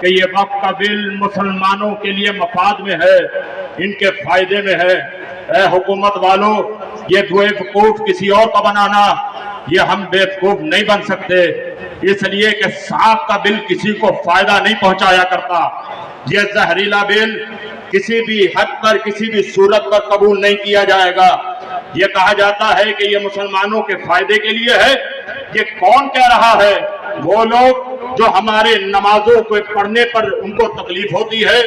کہ یہ وقت کا بل مسلمانوں کے لیے مفاد میں ہے، ان کے فائدے میں ہے۔ اے حکومت والوں یہ دوئے وقوف کسی اور کا بنانا، یہ ہم بیوقوف نہیں بن سکتے۔ اس لیے کہ سانپ کا بل کسی کو فائدہ نہیں پہنچایا کرتا۔ یہ زہریلا بل کسی بھی حد پر، کسی بھی صورت پر قبول نہیں کیا جائے گا۔ یہ کہا جاتا ہے کہ یہ مسلمانوں کے فائدے کے لیے ہے یہ کون کہہ رہا ہے؟ وہ لوگ جو ہمارے نمازوں کو پڑھنے پر ان کو تکلیف ہوتی ہے،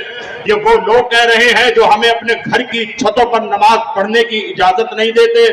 یہ وہ لوگ کہہ رہے ہیں جو ہمیں اپنے گھر کی چھتوں پر نماز پڑھنے کی اجازت نہیں دیتے۔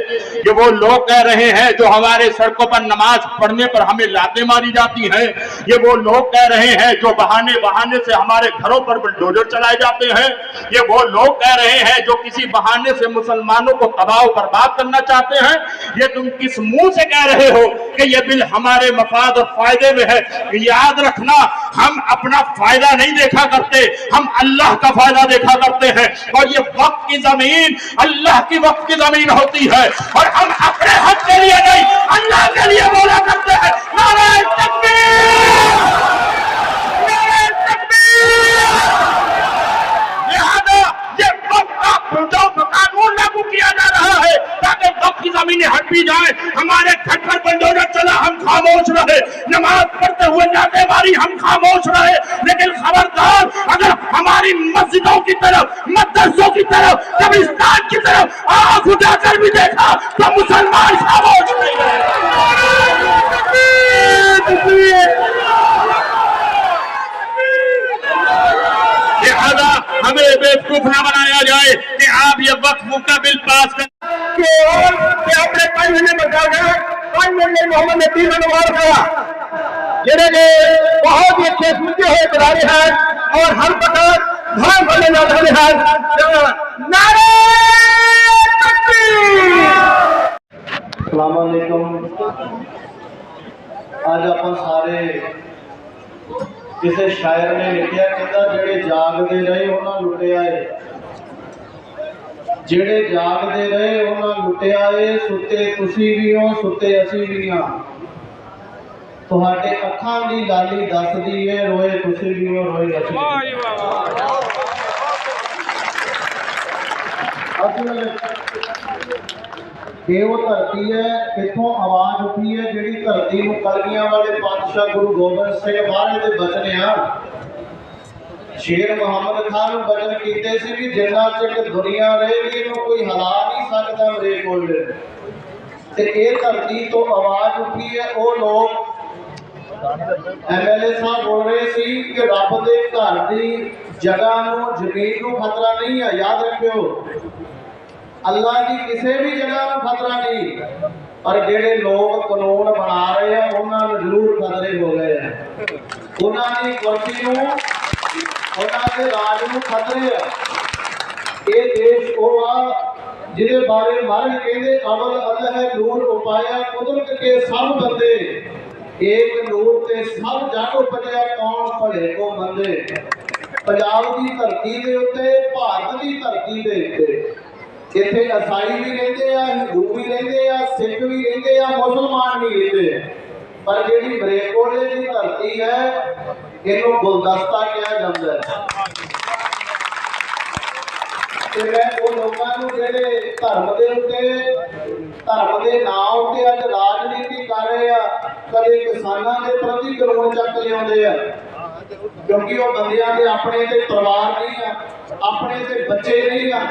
یہ وہ لوگ کہہ رہے ہیں جو ہمارے سڑکوں پر نماز پڑھنے پر ہمیں لاتیں ماری جاتی ہیں۔ یہ وہ لوگ کہہ رہے ہیں جو بہانے بہانے سے ہمارے گھروں پر بلڈوزر چلائے جاتے ہیں۔ یہ وہ لوگ کہہ رہے ہیں جو کسی بہانے سے مسلمانوں کو تباہ و برباد کرنا چاہتے ہیں۔ یہ تم کس منہ سے کہہ رہے ہو کہ یہ یہ بل ہمارے مفاد اور فائدے میں ہے یاد رکھنا، ہم اپنا فائدہ نہیں دیکھا کرتے، ہم اللہ کا فائدہ دیکھا کرتے ہیں۔ اور یہ وقت کی زمین، اللہ کی وقت کی زمین ہوتی ہے۔ اور ہم اپنے حق کے لیے نہیں، اللہ کے لیے بولا کرتے ہیں۔ نعرہ تکبیر۔ نعرہ تکبیر لہذا یہ وقت کا جو قانون لگو کیا جا رہا ہے تاکہ وقت کی زمینیں ہٹ بھی جائیں۔ ہمارے کھٹ پر بندوں نے چلا ہم خاموش رہے۔ نماز پڑھتے ہوئے جاتے باری ہم خاموش رہے۔ لیکن خبردار، اگر ہماری مسجدوں کی طرف، مدرسوں کی طرف، قبرستان کی طرف آنکھ اٹھا کر بھی دیکھا تو مسلمان خاموش نہیں رہے۔ ہمیں بے بیوقوف نہ بنایا جائے کہ آپ یہ وقت مقابل پاس کریں کہ اور کہ آپ نے پڑھنے بتا گئے ਪੰਜ ਮਹੀਨੇ ਮੁਹੰਮਦ ਨੇ ਤੀਨ ਅਨਵਾਰ ਕਰਾ ਜਿਹੜੇ ਨੇ ਬਹੁਤ ਹੀ ਅੱਛੇ ਸੁਝੇ ਹੋਏ ਬੁਲਾਰੇ ਹਨ ਔਰ ਹਰ ਵਕਤ ਧਾਮ ਭਲੇ ਨਾਲ ਰਹੇ ਹਨ ਨਾਰੇ ਤਕਬੀਰ ਅਸਲਾਮੁਅਲੈਕੁਮ ਅੱਜ ਆਪਾਂ ਸਾਰੇ ਕਿਸੇ ਸ਼ਾਇਰ ਨੇ ਲਿਖਿਆ ਕਹਿੰਦਾ ਜਿਹੜੇ ਜਾਗਦੇ ਰਹੇ ਉਹਨਾਂ ਲੁੱਟਿਆ ਏ ਜਿਹੜੇ ਜਾਗਦੇ ਰਹੇ ਉਹਨਾਂ ਲੁੱਟਿਆ ਏ ਸੁੱਤੇ ਤੁਸੀਂ ਵੀ ਹੋ ਸੁੱਤੇ ਅਸੀਂ ਵੀ ਹਾਂ ਤੁਹਾਡੇ ਅੱਖਾਂ ਦੀ ਲਾਲੀ ਦੱਸਦੀ ਏ ਰੋਏ ਤੁਸੀਂ ਵੀ ਹੋ ਰੋਏ ਅਸੀਂ ਵੀ ਹਾਂ। ਅਸਲ ਇਹ ਉਹ ਧਰਤੀ ਹੈ ਇੱਥੋਂ ਆਵਾਜ਼ ਉੱਠੀ ਹੈ ਜਿਹੜੀ ਧਰਤੀ ਨੂੰ ਕਲਗੀਆਂ ਵਾਲੇ ਪਾਤਸ਼ਾਹ ਗੁਰੂ ਗੋਬਿੰਦ ਸਿੰਘ ਮਹਾਰਾਜ ਦੇ ਬਚਨ ਆ ਸ਼ੇਰ ਮੁਹੰਮਦ ਖਾਨ ਨੂੰ ਬਚਨ ਕੀਤੇ ਸੀ ਕਿ ਜਿੰਨਾ ਚਿਰ ਦੁਨੀਆ ਰਹੇਗੀ, ਇਹਨੂੰ ਕੋਈ ਹਿਲਾ ਨਹੀਂ ਸਕਦਾ ਮੇਰੇ ਕੋਲ। ਤੇ ਇਹ ਧਰਤੀ ਤੋਂ ਆਵਾਜ਼ ਉੱਠੀ ਹੈ, ਉਹ ਲੋਕ ਐਮਐਲਏ ਸਾਹਿਬ ਬੋਲ ਰਹੇ ਸੀ ਕਿ ਰੱਬ ਦੇ ਘਰ ਦੀ ਜਗ੍ਹਾ ਨੂੰ, ਜ਼ਮੀਨ ਨੂੰ ਖਤਰਾ ਨਹੀਂ ਹੈ, ਯਾਦ ਰੱਖਿਓ। ਅੱਲਾ ਦੀ ਕਿਸੇ ਵੀ ਜਗ੍ਹਾ ਨੂੰ ਖਤਰਾ ਨਹੀਂ। ਪਰ ਜਿਹੜੇ ਲੋਕ ਕਾਨੂੰਨ ਬਣਾ ਰਹੇ ਆ, ਉਹਨਾਂ ਨੂੰ ਜ਼ਰੂਰ ਖਤਰੇ ਹੋ ਗਏ ਆ। ਉਹਨਾਂ ਦੀ ਕੁਰਸੀ ਨੂੰ ਉਹਨਾਂ ਦੇ ਰਾਜ ਨੂੰ ਖਤਰੇ ਆ। ਇਹ ਦੇਸ਼ ਉਹ ਆ ਜਿਹਦੇ ਬਾਰੇ ਮਹਾਰਾਜ ਕਹਿੰਦੇ ਅਵਲ ਅੱਲਾਹ ਨੂਰ ਉਪਾਇਆ ਕੁਦਰਤ ਕੇ ਸਭ ਬੰਦੇ। ਏਕ ਨੂਰ ਤੇ ਸਭ ਜਗ ਉਪਜਿਆ, ਕੌਣ ਭਲੇ ਕੋ ਮੰਦੇ। ਪੰਜਾਬ ਦੀ ਧਰਤੀ ਦੇ ਉੱਤੇ, ਭਾਰਤ ਦੀ ਧਰਤੀ ਦੇ ਉੱਤੇ। ਇੱਥੇ ਈਸਾਈ ਵੀ ਰਹਿੰਦੇ ਆ, ਹਿੰਦੂ ਵੀ ਰਹਿੰਦੇ ਆ, ਸਿੱਖ ਵੀ ਰਹਿੰਦੇ ਆ, ਮੁਸਲਮਾਨ ਵੀ ਰਹਿੰਦੇ ਆ। ਪਰ ਜਿਹੜੀ ਮਰੇਕੋਲੇ ਦੀ ਧਰਤੀ ਹੈ, ਇਹਨੂੰ ਗੁਲਦਸਤਾ ਕਿਹਾ ਜਾਂਦਾ ਹੈ। ਤੇ ਮੈਂ ਉਹ ਲੋਕਾਂ ਨੂੰ ਜਿਹੜੇ ਧਰਮ ਦੇ ਉੱਤੇ, ਧਰਮ ਦੇ ਨਾਂ ਉੱਤੇ ਅੱਜ ਰਾਜਨੀਤੀ ਕਰ ਰਹੇ ਆ, ਕਦੇ ਕਿਸਾਨਾਂ ਦੇ ਪ੍ਰਤੀ ਕਾਨੂੰਨ ਚੱਕ ਲਿਆਉਂਦੇ ਆ। ਕਿਉਂਕਿ ਉਹ ਬੰਦਿਆਂ ਦੇ ਆਪਣੇ ਤੇ ਪਰਿਵਾਰ ਨਹੀਂ ਆ, ਆਪਣੇ ਤੇ ਬੱਚੇ ਨਹੀਂ ਆ।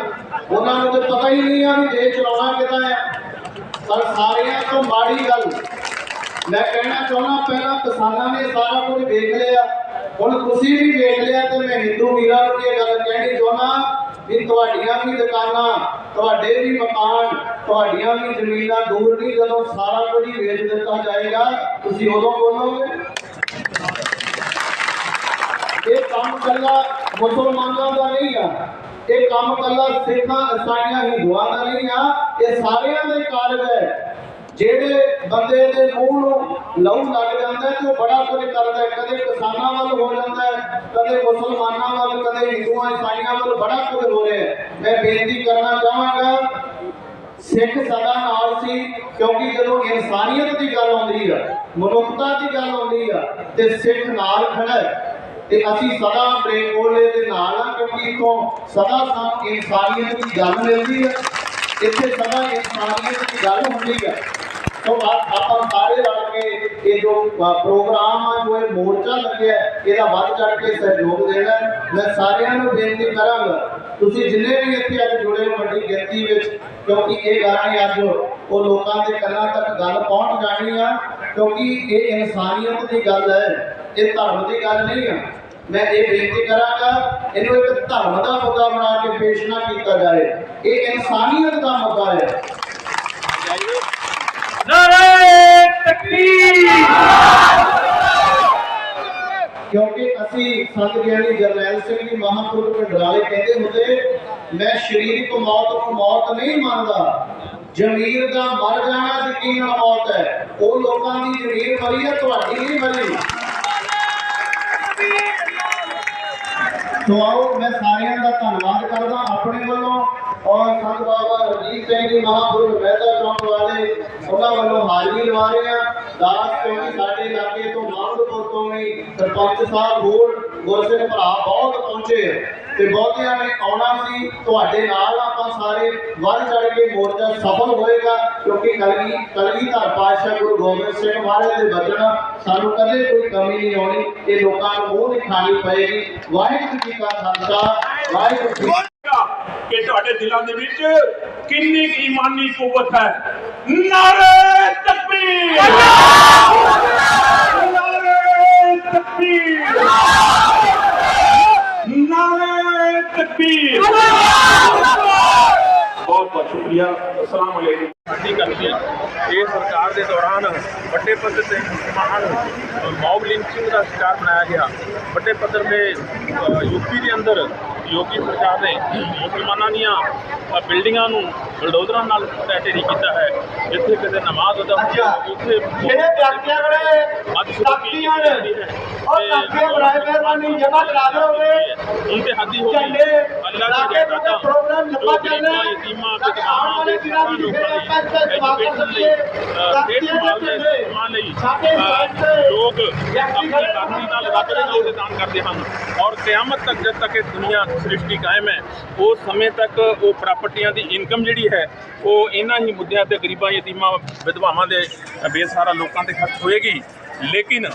ਉਹਨਾਂ ਨੂੰ ਤੇ ਪਤਾ ਹੀ ਨਹੀਂ ਆ ਵੀ ਦੇਸ਼ ਚਲਾਉਣਾ ਕਿਦਾਂ ਆ। ਪਰ ਸਾਰਿਆਂ ਤੋਂ ਮਾੜੀ ਗੱਲ ਮੈਂ ਕਹਿਣਾ ਚਾਹੁੰਦਾ ਪਹਿਲਾਂ ਕਿਸਾਨਾਂ ਨੇ ਸਾਰਾ ਕੁਝ ਵੇਖ ਲਿਆ। ਹੁਣ ਤੁਸੀਂ ਵੀ ਵੇਖ ਲਿਆ ਤੇ ਮੈਂ ਹਿੰਦੂ ਵੀਰਾਂ ਨੂੰ ਇਹ ਗੱਲ ਕਹਿਣੀ ਚਾਹੁੰਦਾ ਵੀ ਤੁਹਾਡੀਆਂ ਵੀ ਦੁਕਾਨਾਂ, ਤੁਹਾਡੇ ਵੀ ਮਕਾਨ, ਤੁਹਾਡੀਆਂ ਵੀ ਜ਼ਮੀਨਾਂ ਦੂਰ ਨਹੀਂ, ਜਦੋਂ ਸਾਰਾ ਕੁਝ ਹੀ ਵੇਚ ਦਿੱਤਾ ਜਾਏਗਾ, ਤੁਸੀਂ ਉਦੋਂ ਬੋਲੋਗੇ? ਇਹ ਕੰਮ ਕੱਲਾ ਮੁਸਲਮਾਨਾਂ ਦਾ ਨਹੀਂ ਆ। ਇਹ ਕੰਮ ਕੱਲਾ ਸਿੱਖਾਂ, ਇਸਾਈਆਂ, ਹਿੰਦੂਆਂ ਦਾ ਨਹੀਂ ਆ। ਇਹ ਸਾਰਿਆਂ ਦੇ ਕਾਰਜ ਹੈ। ਜਿਹੜੇ ਬੰਦੇ ਦੇ ਮੂੰਹ ਨੂੰ ਲਹੂ ਲੱਗ ਜਾਂਦਾ ਤੇ ਉਹ ਬੜਾ ਕੁਝ ਕਰਦਾ ਹੈ। ਕਦੇ ਕਿਸਾਨਾਂ ਵੱਲ ਹੋ ਜਾਂਦਾ ਹੈ, ਕਦੇ ਮੁਸਲਮਾਨਾਂ ਵੱਲ, ਕਦੇ ਹਿੰਦੂਆਂ, ਇਸਾਈਆਂ ਵੱਲ ਬੜਾ ਕੁਝ ਹੋ ਰਿਹਾ ਮੈਂ ਬੇਨਤੀ ਕਰਨਾ ਚਾਹਾਂਗਾ, ਸਿੱਖ ਸਦਾ ਨਾਲ ਸੀ, ਕਿਉਂਕਿ ਜਦੋਂ ਇਨਸਾਨੀਅਤ ਦੀ ਗੱਲ ਆਉਂਦੀ ਆ, ਮਨੁੱਖਤਾ ਦੀ ਗੱਲ ਆਉਂਦੀ ਆ, ਤੇ ਸਿੱਖ ਨਾਲ ਖੜਾ ਤੇ ਅਸੀਂ ਸਦਾ ਪ੍ਰੇਮੋਲੇ ਦੇ ਨਾਲ ਆ, ਕਿਉਂਕਿ ਇਥੋਂ ਸਦਾ ਸਾਨੂੰ ਇਨਸਾਨੀਅਤ ਦੀ ਗੱਲ ਮਿਲਦੀ ਹੈ ਇੱਥੇ ਸਦਾ ਇਨਸਾਨੀਅਤ ਦੀ ਗੱਲ ਹੁੰਦੀ ਹੈ ਤੋਂ ਬਾਅਦ ਆਪਾਂ ਸਾਰੇ ਰਲ ਕੇ ਇਹ ਜੋ ਪ੍ਰੋਗਰਾਮ ਆ, ਜੋ ਇਹ ਮੋਰਚਾ ਲੱਗਿਆ, ਇਹਦਾ ਵੱਧ ਚੜ ਕੇ ਸਹਿਯੋਗ ਦੇਣਾ ਮੈਂ ਸਾਰਿਆਂ ਨੂੰ ਬੇਨਤੀ ਕਰਾਂਗਾ, ਤੁਸੀਂ ਜਿੰਨੇ ਵੀ ਇੱਥੇ ਅੱਜ ਜੁੜੇ ਹੋ ਵੱਡੀ ਗਿਣਤੀ ਵਿੱਚ, ਕਿਉਂਕਿ ਇਹ ਗਾਣੇ ਅੱਜ ਉਹ ਲੋਕਾਂ ਦੇ ਕੰਨਾਂ ਤੱਕ ਗੱਲ ਪਹੁੰਚ ਜਾਣੀ ਆ, ਕਿਉਂਕਿ ਇਹ ਇਨਸਾਨੀਅਤ ਦੀ ਗੱਲ ਹੈ, ਇਹ ਧਰਮ ਦੀ ਗੱਲ ਨਹੀਂ ਆ। ਮੈਂ ਇਹ ਬੇਨਤੀ ਕਰਾਂਗਾ, ਇਹਨੂੰ ਇੱਕ ਧਰਮ ਦਾ ਮੁੱਦਾ ਬਣਾ ਕੇ ਪੇਸ਼ ਨਾ ਕੀਤਾ ਜਾਏ। ਇਹ ਇਨਸਾਨੀਅਤ ਦਾ ਮੁੱਦਾ ਹੈ। ਨਾਰੇ ਤਕਬੀਰ ਕਿਉਂਕਿ ਅਸੀਂ ਸੰਤ ਗਿਆਨੀ ਜਰਨੈਲ ਸਿੰਘ ਜੀ ਮਹਾਂਪੁਰਖ ਪਿੰਡਰਾਲੇ ਕਹਿੰਦੇ ਹੁੰਦੇ, ਮੈਂ ਸਰੀਰਕ ਮੌਤ ਨੂੰ ਮੌਤ ਨਹੀਂ ਮੰਨਦਾ। ਜ਼ਮੀਰ ਦਾ ਮਰ ਜਾਣਾ ਯਕੀਨ ਮੌਤ ਹੈ। ਉਹ ਲੋਕਾਂ ਦੀ ਜ਼ਮੀਰ ਮਰੀ ਹੈ, ਤੁਹਾਡੀ ਨਹੀਂ ਮਰੀ। ਸੋ ਆਓ, ਮੈਂ ਸਾਰਿਆਂ ਦਾ ਧੰਨਵਾਦ ਕਰਦਾ ਆਪਣੇ ਵੱਲੋਂ। ਔਰ ਸੰਤ ਬਾਬਾ ਰਜੀਤ ਸਿੰਘ ਜੀ ਮਹਾਂਪੁਰਖ ਮਹਿਤਾ ਉਹਨਾਂ ਵੱਲੋਂ ਹਾਜ਼ਰੀ ਲਵਾ ਰਹੇ ਆ। ਦਾਸ ਕਿਉਂਕਿ ਸਾਡੇ ਇਲਾਕੇ ਤੋਂ ਮਾਹੌਲਪੁਰ ਤੋਂ ਵੀ ਸਰਪੰਚ ਸਾਹਿਬ ਹੋਰ ਗੁਰਸਿੱਖ ਭਰਾ ਬਹੁਤ ਪਹੁੰਚੇ ਤੇ ਬਹੁਤਿਆਂ ਨੇ ਆਉਣਾ ਸੀ। ਤੁਹਾਡੇ ਨਾਲ ਆਪਾਂ ਸਾਰੇ ਵੱਧ ਚੜ ਕੇ ਮੋਰਚਾ ਸਫਲ ਹੋਏਗਾ ਕਿਉਂਕਿ ਕਲਗੀ ਕਲਗੀ ਕਲਗੀਧਰ ਪਾਤਸ਼ਾਹ ਗੁਰੂ ਗੋਬਿੰਦ ਸਿੰਘ ਮਹਾਰਾਜ ਦੇ ਬਚਨ ਸਾਨੂੰ ਕਦੇ ਕੋਈ ਕਮੀ ਨਹੀਂ ਆਉਣੀ। ਇਹ ਲੋਕਾਂ ਨੂੰ ਮੂੰਹ ਨਹੀਂ ਪਏਗੀ। ਵਾਹਿਗੁਰੂ ਜੀ ਕਾ ਖਾਲਸਾ, ਵਾਹਿਗੁਰੂ ਜੀ ਕਿ ਤੁਹਾਡੇ ਦਿਲਾਂ ਦੇ ਵਿੱਚ ਕਿੰਨੀ ਕੁ ਈਮਾਨੀ ਕੂਵਤ ਹੈ? ਨਾਰੇ ਤਕਬੀਰ ਨਾਰੇ ਤਕਬੀਰ ਨਾਰੇ ਤਕਬੀਰ ਬਹੁਤ ਬਹੁਤ ਸ਼ੁਕਰੀਆ। ਅਸਲਾਮ ਅਲੈਕੁਮ। ਸਾਡੀ ਕਰਨੀ ਇਹ ਸਰਕਾਰ ਦੇ ਦੌਰਾਨ ਵੱਡੇ ਪੱਧਰ ਤੇ ਮਹਾਨ ਨੂੰ ਮੌਬ ਲਿੰਚਿੰਗ ਦਾ ਸ਼ਿਕਾਰ ਬਣਾਇਆ ਗਿਆ। ਵੱਡੇ ਪੱਧਰ ਤੇ ਯੂਪੀ ਦੇ ਅੰਦਰ ਯੋਗੀ ਸਰਕਾਰ ਨੇ ਮੁਸਲਮਾਨਾਂ ਦੀਆਂ ਬਿਲਡਿੰਗਾਂ ਨੂੰ ਬਲਡੋਜ਼ਰਾਂ ਨਾਲ ਢਹਿ ਕੀਤਾ ਹੈ। ਜਿੱਥੇ ਕਿਤੇ ਨਮਾਜ਼ ਅਦਾ ਹੁੰਦੀ ਹੈ ਉੱਥੇ ਜਿਹੜੇ ਵਿਅਕਤੀਆਂ ਕੋਲੇ ਤਾਕੀਆਂ ਨੇ ਉਹ ਤਾਕੀਆਂ ਬਣਾਏ ਮਿਹਰਬਾਨੀ ਜਮ੍ਹਾਂ ਕਰਾ ਦਿਓਗੇ। ਉਨਤੇ ਹੱਦੀ ਹੋ। ਗਈ। ਅੱਲਾਹ ਦੀ ਪ੍ਰੋਗਰਾਮ ਲੱਗਾ ਚੱਲਣਾ ਤੇ ਆਉਣ ਦੇ ਝੰਡੇ ਲਈ ਸਾਡੇ ਸਾਈਡ ਤੇ ਲੋਕ ਆਪਣੀ ਖੜੇ ਨਾਲ ਰੱਬ ਦੇ ਨਾਮ ਦਾਨ ਕਰਦੇ ਹਨ ਔਰ ਕਿਆਮਤ ਤੱਕ ਜਦ ਤੱਕ ਇਹ ਦੁਨੀਆ ਸ੍ਰਿਸ਼ਟੀ ਕਾਇਮ ਹੈ ਉਸ ਸਮੇਂ ਤੱਕ ਉਹ ਪ੍ਰਾਪਰਟੀਆਂ ਦੀ ਇਨਕਮ ਜਿਹੜੀ ਹੈ ਉਹ ਇਹਨਾਂ ਹੀ ਮੁੱਦਿਆਂ ਤੇ ਗਰੀਬਾਂ ਯਤੀਮਾਂ ਵਿਧਵਾਵਾਂ ਦੇ ਬੇਸਹਾਰਾ ਲੋਕਾਂ ਤੇ ਖਰਚ ਹੋਏਗੀ ਲੇਕਿਨ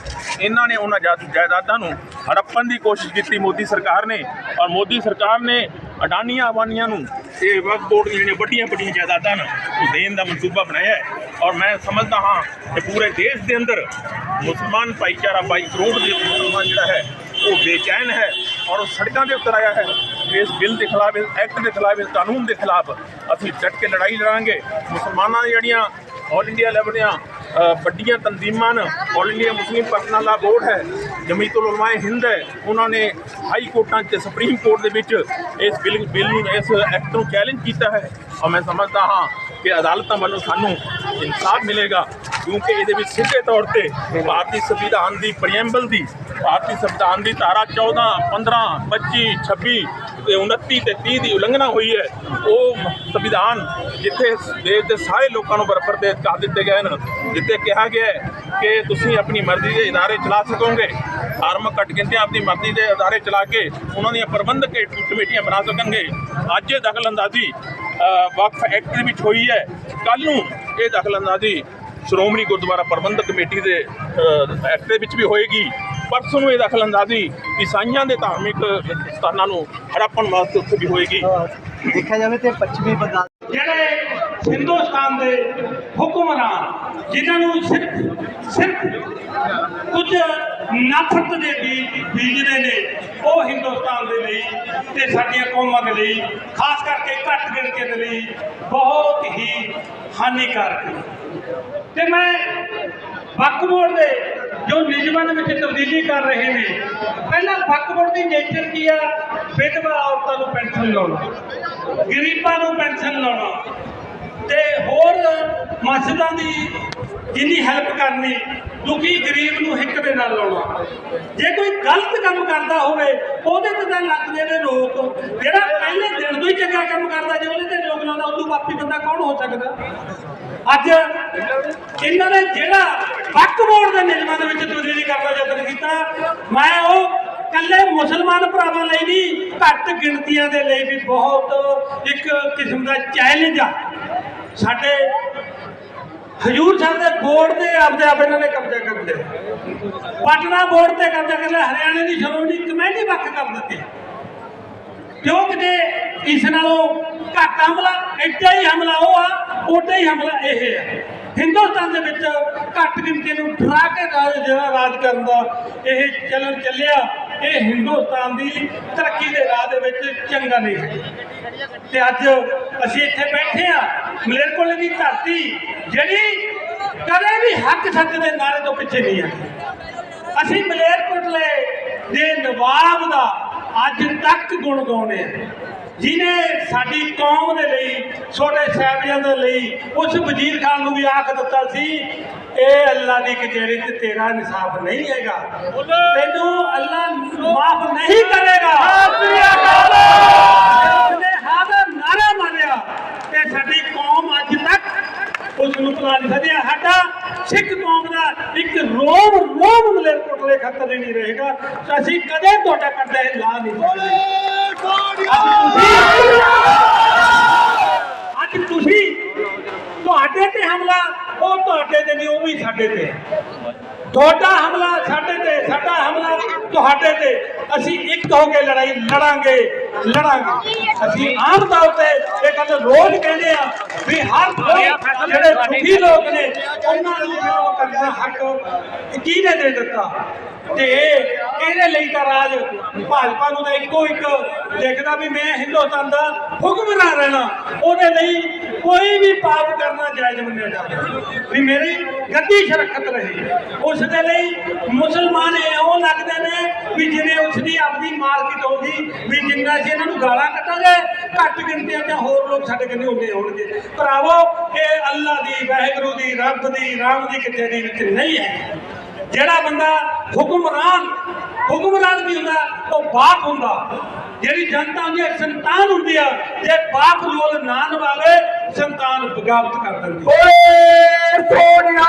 ਇਹਨਾਂ ਨੇ ਉਹਨਾਂ ਜਾਇਦਾਦਾਂ ਨੂੰ ਹੜੱਪਣ ਦੀ ਕੋਸ਼ਿਸ਼ ਕੀਤੀ। ਮੋਦੀ ਸਰਕਾਰ ਨੇ ਔਰ ਮੋਦੀ ਸਰਕਾਰ ਨੇ ਅਡਾਨੀਆਂ ਅਬਾਨੀਆਂ ਨੂੰ ਇਹ ਵਕਤ ਬੋਰਡ ਦੀਆਂ ਜਿਹੜੀਆਂ ਵੱਡੀਆਂ ਵੱਡੀਆਂ ਜਾਇਦਾਦਾਂ ਨੇ ਉਹ ਦੇਣ ਦਾ ਮਨਸੂਬਾ ਬਣਾਇਆ ਹੈ। ਔਰ ਮੈਂ ਸਮਝਦਾ ਹਾਂ ਕਿ ਪੂਰੇ ਦੇਸ਼ ਦੇ ਅੰਦਰ ਮੁਸਲਮਾਨ ਭਾਈਚਾਰਾ 22 ਕਰੋੜ ਦੇ ਮੁਸਲਮਾਨ ਜਿਹੜਾ ਹੈ, ਉਹ ਬੇਚੈਨ ਹੈ ਔਰ ਉਹ ਸੜਕਾਂ ਦੇ ਉੱਤਰ ਆਇਆ ਹੈ। ਇਸ ਬਿੱਲ ਦੇ ਖਿਲਾਫ, ਇਸ ਐਕਟ ਦੇ ਖਿਲਾਫ, ਇਸ ਕਾਨੂੰਨ ਦੇ ਖਿਲਾਫ ਅਸੀਂ ਡਟ ਕੇ ਲੜਾਈ ਲੜਾਂਗੇ। ਮੁਸਲਮਾਨਾਂ ਜਿਹੜੀਆਂ ਆਲ ਇੰਡੀਆ ਲੈਵਲ ਦੀਆਂ ਵੱਡੀਆਂ ਤਨਜ਼ੀਮਾਂ ਨੇ। All India Muslim personal law board ਹੈ। ਜਮੀਅਤੁਲ ਉਲਮਾਏ ਹਿੰਦ ਹੈ। ਉਹਨਾਂ ਨੇ ਹਾਈ ਕੋਰਟਾਂ ਤੇ ਸੁਪਰੀਮ ਕੋਰਟ ਦੇ ਵਿੱਚ ਇਸ ਬਿੱਲ ਬਿੱਲ ਨੂੰ, ਇਸ ਐਕਟ ਨੂੰ ਚੈਲੰਜ ਕੀਤਾ ਹੈ। ਔਰ ਮੈਂ ਸਮਝਦਾ ਹਾਂ ਕਿ ਅਦਾਲਤਾਂ ਵੱਲੋਂ ਸਾਨੂੰ ਇਨਸਾਫ ਮਿਲੇਗਾ, ਕਿਉਂਕਿ ਇਹਦੇ ਵਿੱਚ ਸਿੱਧੇ ਤੌਰ ਤੇ ਭਾਰਤੀ ਸੰਵਿਧਾਨ ਦੀ ਪ੍ਰੀਐਮਬਲ ਦੀ, ਭਾਰਤੀ ਸੰਵਿਧਾਨ ਦੀ ਧਾਰਾ 14 15 25 26 29 ਤੇ 30 ਦੀ ਉਲੰਘਣਾ ਹੋਈ ਹੈ। ਉਹ ਸੰਵਿਧਾਨ ਜਿੱਥੇ ਦੇਸ਼ ਦੇ ਸਾਰੇ ਲੋਕਾਂ ਨੂੰ ਬਰਾਬਰ ਦੇ ਅਧਿਕਾਰ ਦਿੱਤੇ ਗਏ ਹਨ ਜਿੱਥੇ ਕਿਹਾ ਗਿਆ ਹੈ ਕਿ ਤੁਸੀਂ ਆਪਣੀ ਮਰਜ਼ੀ ਦੇ ਇਦਾਰੇ ਚਲਾ ਸਕੋਗੇ। ਆਰਮ ਕੱਟ ਗਿਣਤੀ ਆਪਣੀ ਮਰਜ਼ੀ ਦੇ ਇਦਾਰੇ ਚਲਾ ਕੇ ਉਹਨਾਂ ਦੀਆਂ ਪ੍ਰਬੰਧਕ ਕਮੇਟੀਆਂ ਬਣਾ ਸਕਣਗੇ। ਅੱਜ ਇਹ ਦਖਲਅੰਦਾਜ਼ੀ ਅ, ਵਕਫ ਐਕਟ ਦੇ ਵਿੱਚ ਹੋਈ ਹੈ। ਕੱਲ ਨੂੰ ਇਹ ਦਖਲਅੰਦਾਜ਼ੀ ਸ਼੍ਰੋਮਣੀ ਗੁਰਦੁਆਰਾ ਪ੍ਰਬੰਧਕ ਕਮੇਟੀ ਦੇ ਐਕਟ ਦੇ ਵਿੱਚ ਵੀ ਹੋਏਗੀ। ਪਰਸੋਂ ਨੂੰ ਇਹ ਦਖਲਅੰਦਾਜ਼ੀ ਈਸਾਈਆਂ ਦੇ ਧਾਰਮਿਕ ਸਥਾਨਾਂ ਨੂੰ ਹੜੱਪਣ ਵਾਸਤੇ ਉੱਥੇ ਵੀ ਹੋਏਗੀ। ਦੇਖਿਆ ਜਾਵੇ ਤੇ ਪੱਛਮੀ ਬੰਗਾਲ ਜਿਹੜੇ ਹਿੰਦੁਸਤਾਨ ਦੇ ਹੁਕਮਰਾਨ ਜਿਨ੍ਹਾਂ ਨੂੰ ਸਿਰਫ ਸਿਰਫ ਕੁਝ ਨਫ਼ਰਤ ਦੇ ਬੀਜ ਬੀਜਦੇ ਨੇ ਉਹ ਹਿੰਦੁਸਤਾਨ ਦੇ ਲਈ ਤੇ ਸਾਡੀਆਂ ਕੌਮਾਂ ਦੇ ਲਈ ਖਾਸ ਕਰਕੇ ਘੱਟ ਗਿਣਤੀ ਦੇ ਲਈ ਬਹੁਤ ਹੀ ਹਾਨੀਕਾਰਕ ਨੇ। ਤੇ ਮੈਂ ਬੋਰਡ ਦੇ ਜੋ ਨਿਯਮਾਂ ਦੇ ਵਿੱਚ ਤਬਦੀਲੀ ਕਰ ਰਹੇ ਨੇ। ਪਹਿਲਾਂ ਵਕਫ ਦੀ ਨੇਚਰ ਕੀ ਆ? ਵਿਧਵਾ ਔਰਤਾਂ ਨੂੰ ਪੈਨਸ਼ਨ ਲਾਉਣਾ, ਗਰੀਬਾਂ ਨੂੰ ਪੈਨਸ਼ਨ ਲਾਉਣਾ ਤੇ ਹੋਰ ਮਸਜਿਦਾਂ ਦੀ ਜਿੰਨੀ ਹੈਲਪ ਕਰਨੀ, ਦੁਖੀ ਗਰੀਬ ਨੂੰ ਹਿੱਕ ਦੇ ਨਾਲ ਲਾਉਣਾ। ਜੇ ਕੋਈ ਗਲਤ ਕੰਮ ਕਰਦਾ ਹੋਵੇ, ਉਹਦੇ ਤੇ ਤਾਂ ਲੱਗਦੇ ਨੇ ਲੋਕ ਜਿਹੜਾ ਪਹਿਲੇ ਦਿਨ ਤੋਂ ਹੀ ਚੰਗਾ ਕੰਮ ਕਰਦਾ, ਜੇ ਉਹਦੇ ਤੇ ਲੋਕ ਲਾਉਂਦਾ ਉਦੋਂ ਬਾਪੀ ਬੰਦਾ ਕੌਣ ਹੋ ਸਕਦਾ? ਅੱਜ ਇਹਨਾਂ ਨੇ ਜਿਹੜਾ ਵਕਤ ਬੋਰਡ ਦੇ ਨਿਯਮਾਂ ਦੇ ਵਿੱਚ ਤਬਦੀਲੀ ਕਰਨ ਦਾ ਯਤਨ ਕੀਤਾ, ਮੈਂ ਉਹ ਕੱਲੇ ਮੁਸਲਮਾਨ ਭਰਾਵਾਂ ਲਈ ਨਹੀਂ, ਘੱਟ ਗਿਣਤੀਆਂ ਦੇ ਲਈ ਵੀ ਬਹੁਤ ਇੱਕ ਕਿਸਮ ਦਾ ਚੈਲੰਜ ਆ। ਸਾਡੇ ਹਜੂਰ ਸਾਹਿਬ ਦੇ ਬੋਰਡ ਤੇ ਆਪਦੇ ਆਪ ਇਹਨਾਂ ਨੇ ਕਬਜ਼ਾ ਕਰ ਲਿਆ। ਪਟਨਾ ਬੋਰਡ ਤੇ ਕਬਜ਼ਾ ਕਰ ਲਿਆ, ਹਰਿਆਣੇ ਦੀ ਸ਼੍ਰੋਮਣੀ ਕਮੇਟੀ ਵੱਖ ਕਰ ਦਿੱਤੀ। ਕਿਉਂ ਕਿਤੇ ਇਸ ਨਾਲੋਂ ਘੱਟ ਹਮਲਾ ਐਡਾ ਹੀ ਹਮਲਾ ਉਹ ਆ ਓਡਾ ਹੀ ਹਮਲਾ ਇਹ ਹੈ। ਹਿੰਦੁਸਤਾਨ ਦੇ ਵਿੱਚ ਘੱਟ ਗਿਣਤੀ ਨੂੰ ਡਰਾ ਕੇ ਰਾਜ ਜਿਹੜਾ ਰਾਜ ਕਰਨ ਦਾ ਇਹ ਚੱਲਣ ਚੱਲਿਆ, ਇਹ ਹਿੰਦੁਸਤਾਨ ਦੀ ਤਰੱਕੀ ਦੇ ਰਾਹ ਦੇ ਵਿੱਚ ਚੰਗਾ ਨਹੀਂ ਹੈ। ਤੇ ਅੱਜ ਅਸੀਂ ਇੱਥੇ ਬੈਠੇ ਆ ਮਲੇਰਕੋਟਲੇ ਦੀ ਧਰਤੀ, ਜਿਹੜੀ ਕਦੇ ਵੀ ਹੱਕ ਸੱਚ ਦੇ ਨਾਰੇ ਤੋਂ ਪਿੱਛੇ ਨਹੀਂ ਹੈ ਅਸੀਂ ਮਲੇਰਕੋਟਲੇ ਦੇ ਨਵਾਬ ਦਾ ਅੱਜ ਤੱਕ ਗੁਣ ਗਾਉਣੇ ਆ ਜਿਨੇ ਸਾਡੀ ਕੌਮ ਦੇ ਲਈ ਛੋਟੇ ਸਾਹਿਬਜ਼ਾਦੇ ਲਈ ਉਸ ਵਜ਼ੀਰ ਖਾਨ ਨੂੰ ਵੀ ਆਖ ਦਿੱਤਾ ਸੀ ਇਹ ਅੱਲਾ ਦੀ ਕਚਹਿਰੀ ਤੇ ਤੇਰਾ ਇਨਸਾਫ ਨਹੀਂ ਹੈਗਾ। ਤੈਨੂੰ ਅੱਲਾ ਮਾਫ ਨਹੀਂ ਕਰੇਗਾ। ਉਸਨੇ ਹਾਜ਼ਰ ਨਾਰਾ ਮਾਰਿਆ ਤੇ ਸਾਡੀ ਕੌਮ ਅੱਜ ਤੱਕ ਉਸ ਨੂੰ ਭੁਲਾ ਨਹੀਂ ਸਕਿਆ। ਸਾਡਾ ਸਿੱਖ ਕੌਮ ਦਾ ਇੱਕ ਰੋਮ ਰੋਮ ਮਲੇਰਕੋਟਲੇ ਖਤਰ ਨਹੀਂ ਰਹੇਗਾ। ਅਸੀਂ ਕਦੇ ਤੁਹਾਡਾ ਕੱਢੇ ਲਾ ਨਹੀਂ ਅੱਜ ਤੁਸੀਂ ਤੁਹਾਡੇ ਤੇ ਹਮਲਾ, ਉਹ ਤੁਹਾਡੇ ਤੇ ਨਹੀਂ, ਉਹ ਵੀ ਸਾਡੇ ਤੇ। ਤੁਹਾਡਾ ਹਮਲਾ ਸਾਡੇ ਤੇ, ਸਾਡਾ ਹਮਲਾ ਤੁਹਾਡੇ ਤੇ। ਅਸੀਂ ਇੱਕ ਹੋ ਕੇ ਲੜਾਈ ਲੜਾਂਗੇ। ਲੜਾਂਗੇ। ਅਸੀਂ ਆਮ ਤੌਰ ਤੇ ਇਹ ਗੱਲ ਰੋਜ਼ ਕਹਿੰਦੇ ਆ ਵੀ ਹਰ ਜਿਹੜੇ ਦੁਖੀ ਲੋਕ ਨੇ ਉਹਨਾਂ ਨੂੰ ਵਿਰੋਧ ਕਰਨ ਦਾ ਹੱਕ ਕਿਹਨੇ ਦੇ ਦਿੱਤਾ? ਤੇ ਇਹਦੇ ਲਈ ਤਾਂ ਰਾਜ ਭਾਜਪਾ ਨੂੰ ਤਾਂ ਇੱਕੋ ਇੱਕ ਦੇਖਦਾ ਵੀ ਮੈਂ ਹਿੰਦੁਸਤਾਨ ਦਾ ਹੁਕਮਰਾਨ ਰਹਿਣਾ। ਉਹਦੇ ਲਈ ਕੋਈ ਵੀ ਪਾਪ ਕਰਨਾ ਜਾਇਜ਼ ਮੰਨਿਆ ਜਾਂਦਾ ਵੀ ਮੇਰੀ ਗੱਦੀ ਸੁਰੱਖਿਅਤ ਰਹੇ। ਉਸ ਦੇ ਲਈ ਮੁਸਲਮਾਨ ਇਹੋ ਲੱਗਦੇ ਨੇ ਵੀ ਜਿਵੇਂ ਉਸ ਦੀ ਆਪਣੀ ਮਾਰਕੀਟ ਹੋਗੀ ਵੀ ਜਿੰਨਾ ਇਹਨਾਂ ਨੂੰ ਗਾਲਾਂ ਕੱਢਾਂਗੇ, ਘੱਟ ਗਿਣਤੀਆਂ ਜਾਂ ਹੋਰ ਲੋਕ ਸਾਡੇ ਕੰਨੇ ਹੁੰਦੇ ਹੋਣਗੇ। ਭਰਾਵੋ, ਇਹ ਅੱਲਾ ਦੀ, ਵਾਹਿਗੁਰੂ ਦੀ, ਰੱਬ ਦੀ, ਰਾਮ ਦੀ ਕਚਹਿਰੀ ਵਿੱਚ ਨਹੀਂ ਹੈ। ਜਿਹੜਾ ਬੰਦਾ ਹੁਕਮਰਾਨ ਹੁਕਮਰਾਨ ਵੀ ਹੁੰਦਾ, ਉਹ ਬਾਪ ਹੁੰਦਾ। ਜਿਹੜੀ ਜਨਤਾ ਹੁੰਦੀ ਹੈ, ਸੰਤਾਨ ਹੁੰਦੀ ਆ। ਜੇ ਬਾਪ ਰੋਲ ਨਾ ਨਿਭਾਵੇ, ਸੰਤਾਨ ਬਗਾਵਤ ਕਰ ਦਿੰਦੀ। ਓਏ ਸੋਨਿਆ